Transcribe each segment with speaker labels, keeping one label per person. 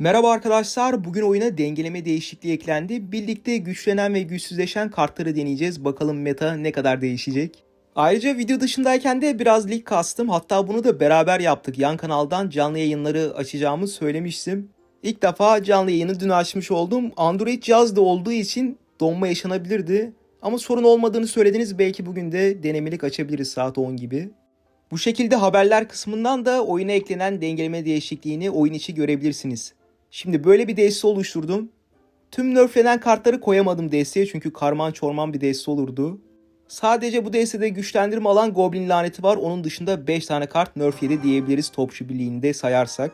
Speaker 1: Merhaba arkadaşlar. Bugün oyuna dengeleme değişikliği eklendi. Birlikte güçlenen ve güçsüzleşen kartları deneyeceğiz. Bakalım meta ne kadar değişecek. Ayrıca video dışındayken de biraz lig kastım. Hatta bunu da beraber yaptık. Yan kanaldan canlı yayınları açacağımı söylemiştim. İlk defa canlı yayını dün açmış oldum. Android cihazda olduğu için donma yaşanabilirdi. Ama sorun olmadığını söylediniz. Belki bugün de denemelik açabiliriz saat 10 gibi. Bu şekilde haberler kısmından da oyuna eklenen dengeleme değişikliğini oyun içi görebilirsiniz. Şimdi böyle bir deste oluşturdum. Tüm nerflenen kartları koyamadım desteye çünkü karman çorman bir deste olurdu. Sadece bu destede güçlendirme alan Goblin laneti var. Onun dışında 5 tane kart nerf yedi diyebiliriz topçu birliğinde sayarsak.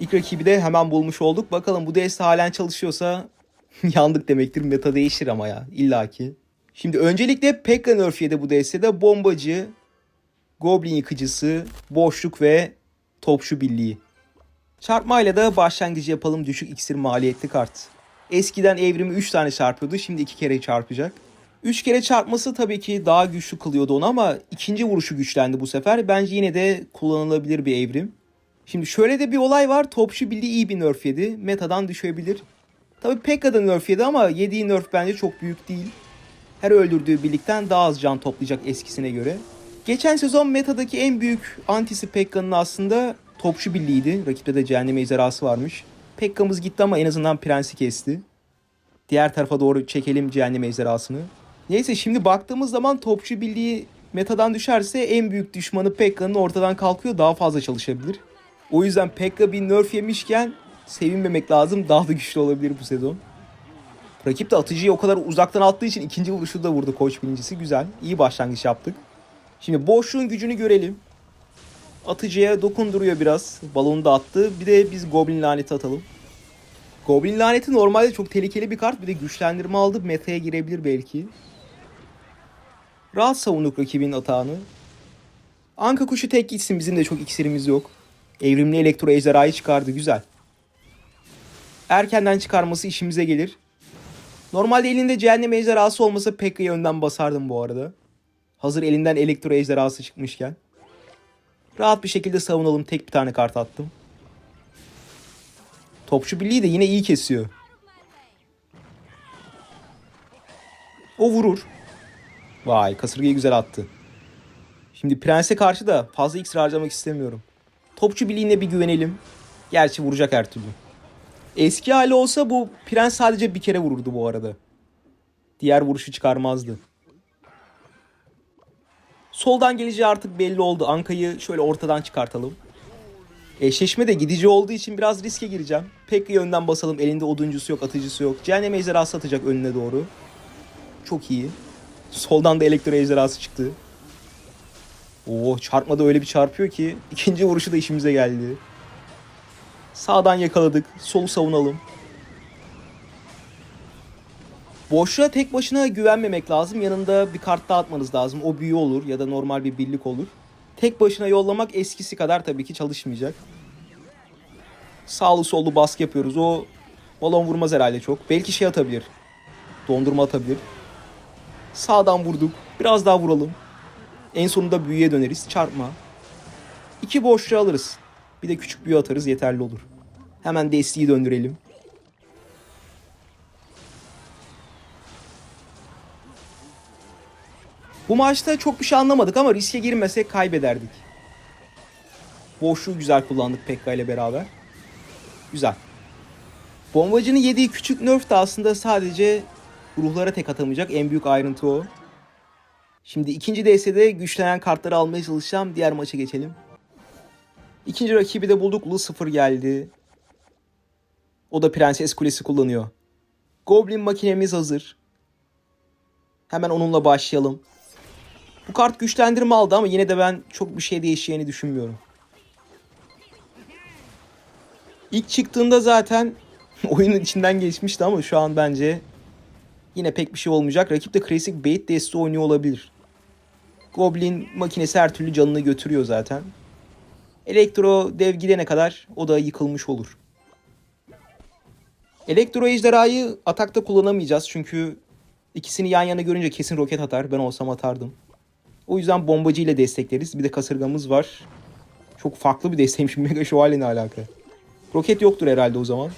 Speaker 1: İlk rakibi de hemen bulmuş olduk. Bakalım bu deste halen çalışıyorsa yandık demektir. Meta değişir ama ya illaki. Şimdi öncelikle Pekka nerf yedi bu destede. Bombacı, Goblin yıkıcısı, boşluk ve topçu birliği. Çarpmayla da başlangıcı yapalım düşük iksir maliyetli kart. Eskiden evrimi 3 tane çarpıyordu şimdi 2 kere çarpacak. 3 kere çarpması tabii ki daha güçlü kılıyordu onu ama ikinci vuruşu güçlendi bu sefer. Bence yine de kullanılabilir bir evrim. Şimdi şöyle de bir olay var. Topçu Birliği iyi bir nerf yedi. Metadan düşebilir. Tabii Pekka'da nerf yedi ama yediği nerf bence çok büyük değil. Her öldürdüğü birlikten daha az can toplayacak eskisine göre. Geçen sezon metadaki en büyük antisi Pekka'nın aslında Topçu Birliği'ydi. Rakipte de Cehennem Ejderhası varmış. Pekka'mız gitti ama en azından Prens'i kesti. Diğer tarafa doğru çekelim Cehennem Ejderhası'nı. Neyse şimdi baktığımız zaman Topçu Birliği metadan düşerse en büyük düşmanı Pekka'nın ortadan kalkıyor. Daha fazla çalışabilir. O yüzden Pekka bir nerf yemişken sevinmemek lazım. Daha da güçlü olabilir bu sezon. Rakip de atıcıyı o kadar uzaktan attığı için ikinci vuruşu da vurdu koç birincisi. Güzel. İyi başlangıç yaptık. Şimdi boşluğun gücünü görelim. Atıcıya dokunduruyor biraz. Balonu da attı. Bir de biz Goblin laneti atalım. Goblin laneti normalde çok tehlikeli bir kart. Bir de güçlendirme aldı. Meta'ya girebilir belki. Rahat savunduk rakibin atağını. Anka kuşu tek gitsin. Bizim de çok iksirimiz yok. Evrimli elektro ejderhayı çıkardı. Güzel. Erkenden çıkarması işimize gelir. Normalde elinde cehennem ejderhası olmasa Pekka'yı önden basardım bu arada. Hazır elinden elektro ejderhası çıkmışken. Rahat bir şekilde savunalım. Tek bir tane kart attım. Topçu birliği de yine iyi kesiyor. O vurur. Vay kasırgayı güzel attı. Şimdi Prens'e karşı da fazla iksir harcamak istemiyorum. Topçu birliğine bir güvenelim. Gerçi vuracak her türlü. Eski hali olsa bu Prens sadece bir kere vururdu bu arada. Diğer vuruşu çıkarmazdı. Soldan geleceği artık belli oldu. Anka'yı şöyle ortadan çıkartalım. Eşleşme de gidici olduğu için biraz riske gireceğim. Pekka'yı önden basalım. Elinde oduncusu yok, atıcısı yok. Cehennem ejderhası atacak önüne doğru. Çok iyi. Soldan da elektro ejderhası çıktı. Oo çarpmada öyle bir çarpıyor ki ikinci vuruşu da işimize geldi. Sağdan yakaladık. Solu savunalım. Boşluğa tek başına güvenmemek lazım. Yanında bir kart daha atmanız lazım. O büyü olur ya da normal bir birlik olur. Tek başına yollamak eskisi kadar tabii ki çalışmayacak. Sağlı sollu baskı yapıyoruz. O balon vurmaz herhalde çok. Belki şey atabilir. Dondurma atabilir. Sağdan vurduk. Biraz daha vuralım. En sonunda büyüye döneriz. Çarpma. İki boşluğu alırız. Bir de küçük büyü atarız yeterli olur. Hemen desteği döndürelim. Bu maçta çok bir şey anlamadık ama riske girmesek kaybederdik. Boşluğu güzel kullandık Pekka ile beraber. Güzel. Bombacının yediği küçük nerf de aslında sadece ruhlara tek atamayacak. En büyük ayrıntı o. Şimdi ikinci DS'de güçlenen kartları almaya çalışacağım. Diğer maça geçelim. İkinci rakibi de bulduk. Lucifer geldi. O da Prenses Kulesi kullanıyor. Goblin makinemiz hazır. Hemen onunla başlayalım. Bu kart güçlendirme aldı ama yine de ben çok bir şey değişeceğini düşünmüyorum. İlk çıktığında zaten oyunun içinden geçmişti ama şu an bence yine pek bir şey olmayacak. Rakip de klasik bait desti oynuyor olabilir. Goblin makinesi her türlü canını götürüyor zaten. Elektro dev gidene kadar o da yıkılmış olur. Elektro ejderhayı atakta kullanamayacağız çünkü ikisini yan yana görünce kesin roket atar. Ben olsam atardım. O yüzden bombacı ile destekleriz. Bir de kasırgamız var. Çok farklı bir desteğim şimdi Mega Şövalye ne alaka? Roket yoktur herhalde o zaman.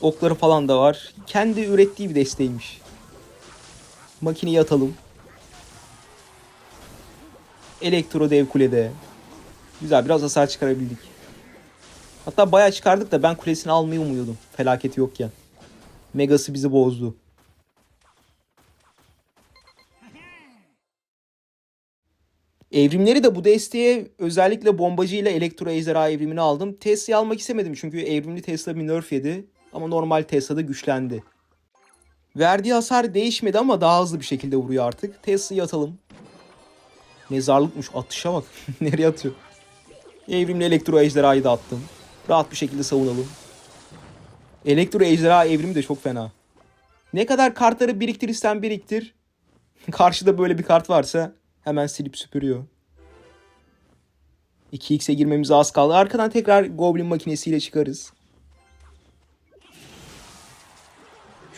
Speaker 1: Okları falan da var. Kendi ürettiği bir desteğiymiş. Makineyi atalım. Elektro dev kulede. Güzel biraz hasar çıkarabildik. Hatta bayağı çıkardık da ben kulesini almayı umuyordum. Felaketi yokken. Megası bizi bozdu. Evrimleri de bu desteğe özellikle bombacı ile elektro ejderha evrimini aldım. Tesla'yı almak istemedim çünkü evrimli Tesla bir nerf yedi. Ama normal Tesla'da güçlendi. Verdiği hasar değişmedi ama daha hızlı bir şekilde vuruyor artık. Tesla'yı atalım. Mezarlıkmış atışa bak. Nereye atıyor? Evrimli elektro ejderhayı da attım. Rahat bir şekilde savunalım. Elektro ejderha evrimi de çok fena. Ne kadar kartları biriktirirsen biriktir. Karşıda böyle bir kart varsa hemen silip süpürüyor. 2x'e girmemize az kaldı. Arkadan tekrar Goblin makinesiyle çıkarız.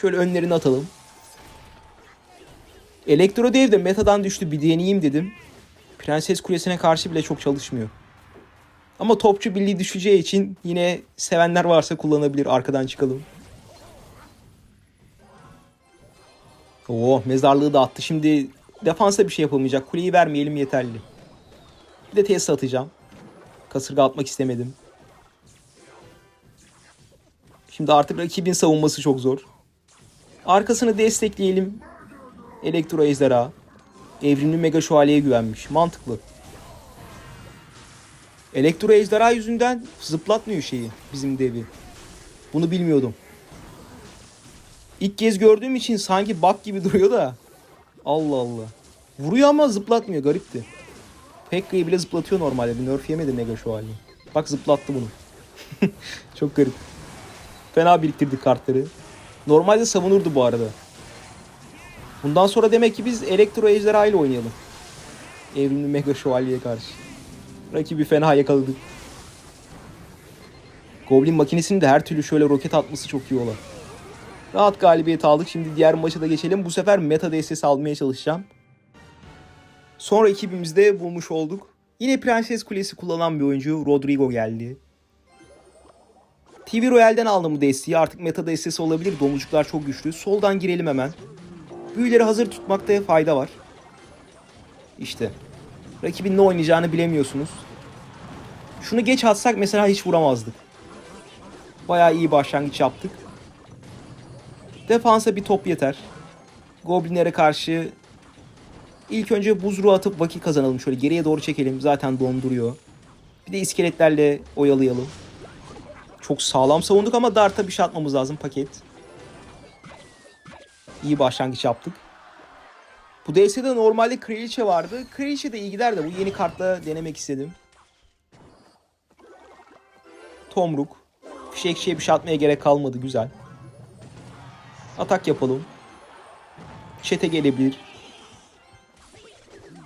Speaker 1: Şöyle önlerini atalım. Elektro Dev de metadan düştü bir deneyeyim dedim. Prenses Kulesi'ne karşı bile çok çalışmıyor. Ama topçu birliği düşeceği için yine sevenler varsa kullanabilir. Arkadan çıkalım. Oo mezarlığı da attı. Şimdi defansa bir şey yapamayacak. Kuleyi vermeyelim yeterli. Bir de Tesla atacağım. Kasırga atmak istemedim. Şimdi artık rakibin savunması çok zor. Arkasını destekleyelim. Elektro ejderha. Evrimli mega şövalyeye güvenmiş. Mantıklı. Elektro ejderha yüzünden zıplatmıyor şeyi bizim devi. Bunu bilmiyordum. İlk kez gördüğüm için sanki bak gibi duruyor da. Allah Allah. Vuruyor ama zıplatmıyor garipti. Pekka'yı bile zıplatıyor normalde. Bir nerf yemedi mega şövalye. Bak zıplattı bunu. Çok garip. Fena biriktirdik kartları. Normalde savunurdu bu arada. Bundan sonra demek ki biz elektro ejderha ile oynayalım. Evrimli mega şövalyeye karşı. Rakibi fena yakaladık. Goblin makinesinin de her türlü şöyle roket atması çok iyi ola. Rahat galibiyet aldık. Şimdi diğer maça da geçelim. Bu sefer meta destesi almaya çalışacağım. Sonra ekibimizde bulmuş olduk. Yine Prenses Kulesi kullanan bir oyuncu Rodrigo geldi. TV Royale'den aldım bu desteği. Artık meta destesi olabilir. Domuzcuklar çok güçlü. Soldan girelim hemen. Büyüleri hazır tutmakta fayda var. İşte. Rakibin ne oynayacağını bilemiyorsunuz. Şunu geç atsak mesela hiç vuramazdık. Bayağı iyi başlangıç yaptık. Defansa bir top yeter. Goblinlere karşı ilk önce buzruğu atıp vakit kazanalım. Şöyle geriye doğru çekelim. Zaten donduruyor. Bir de iskeletlerle oyalayalım. Çok sağlam savunduk ama darta bir şey atmamız lazım paket. İyi başlangıç yaptık. Bu DS'de normalde Kraliçe vardı. Kraliçe de iyi gider de bu yeni kartla denemek istedim. Tomruk. Fişekçiye bir şey atmaya gerek kalmadı. Güzel. Atak yapalım. Çete gelebilir.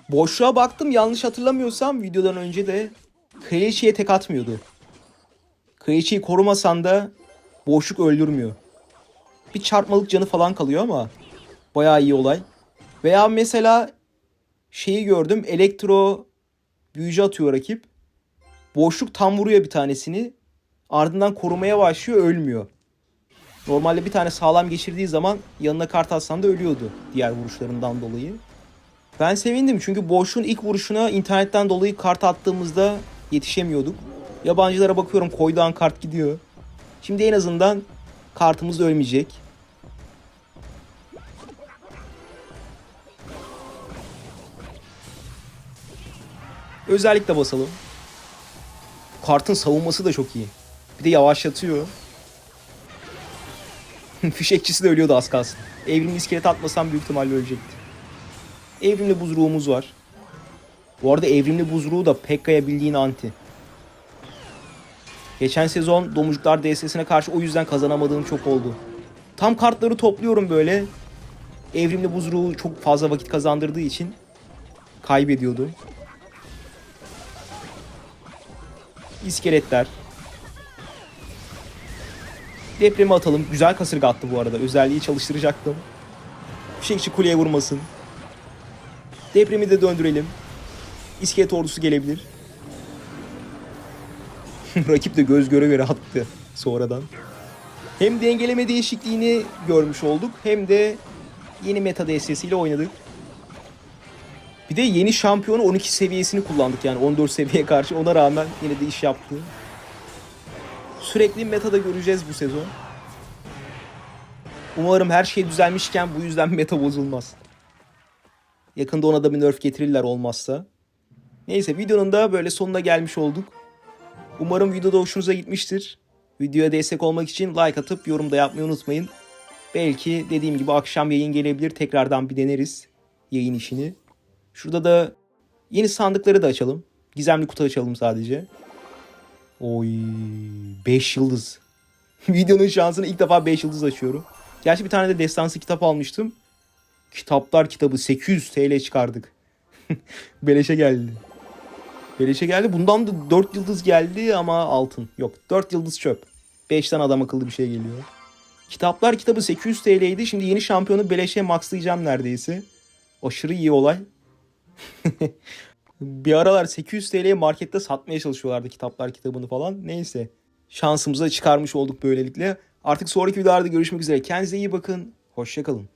Speaker 1: Boşluğa baktım yanlış hatırlamıyorsam videodan önce de Kraliçe'ye tek atmıyordu. Kraliçeyi korumasan da boşluk öldürmüyor. Bir çarpmalık canı falan kalıyor ama bayağı iyi olay. Veya mesela şeyi gördüm. Elektro büyücü atıyor rakip. Boşluk tam vuruyor bir tanesini. Ardından korumaya başlıyor ölmüyor. Normalde bir tane sağlam geçirdiği zaman yanına kart atsan da ölüyordu diğer vuruşlarından dolayı. Ben sevindim çünkü boşluğun ilk vuruşuna internetten dolayı kart attığımızda yetişemiyorduk. Yabancılara bakıyorum koyduğu an kart gidiyor. Şimdi en azından kartımız ölmeyecek. Özellikle basalım. Kartın savunması da çok iyi. Bir de yavaşlatıyor. Fişekçisi de ölüyordu az kalsın. Evrimli iskelet atmasam büyük ihtimalle ölecekti. Evrimli buzruğumuz var. Bu arada evrimli buzruğu da Pekka'ya bildiğin anti. Geçen sezon Domuzcuklar DS'sine karşı o yüzden kazanamadığım çok oldu. Tam kartları topluyorum böyle. Evrimli buzruğu çok fazla vakit kazandırdığı için kaybediyordum. İskeletler. Depremi atalım. Güzel kasırga attı bu arada. Özelliği çalıştıracaktım. Fişekçi kuleye vurmasın. Depremi de döndürelim. İskelet ordusu gelebilir. Rakip de göz göre göre attı. sonradan. Hem dengeleme değişikliğini görmüş olduk hem de yeni meta destesiyle oynadık. Bir de yeni şampiyonu 12 seviyesini kullandık yani 14 seviyeye karşı ona rağmen yine de iş yaptı. Sürekli metada göreceğiz bu sezon. Umarım her şey düzelmişken bu yüzden meta bozulmaz. Yakında ona da bir nerf getirirler olmazsa. Neyse videonun da böyle sonuna gelmiş olduk. Umarım videoda hoşunuza gitmiştir. Videoya destek olmak için like atıp yorum da yapmayı unutmayın. Belki dediğim gibi akşam yayın gelebilir. Tekrardan bir deneriz yayın işini. Şurada da yeni sandıkları da açalım. Gizemli kutu açalım sadece. Oy 5 yıldız. Videonun şansını ilk defa 5 yıldız açıyorum. Gerçi bir tane de destansı kitap almıştım. Kitaplar kitabı 800 TL çıkardık. Beleşe geldi. Beleşe geldi. Bundan da 4 yıldız geldi ama altın. Yok 4 yıldız çöp. 5'ten adam akıllı bir şey geliyor. Kitaplar kitabı 800 TL'ydi. Şimdi yeni şampiyonu beleşe maxlayacağım neredeyse. Aşırı iyi olay. bir aralar 800 TL'ye markette satmaya çalışıyorlardı kitaplar kitabını falan. Neyse. Şansımıza çıkarmış olduk böylelikle. Artık sonraki videolarda görüşmek üzere. Kendinize iyi bakın. Hoşçakalın.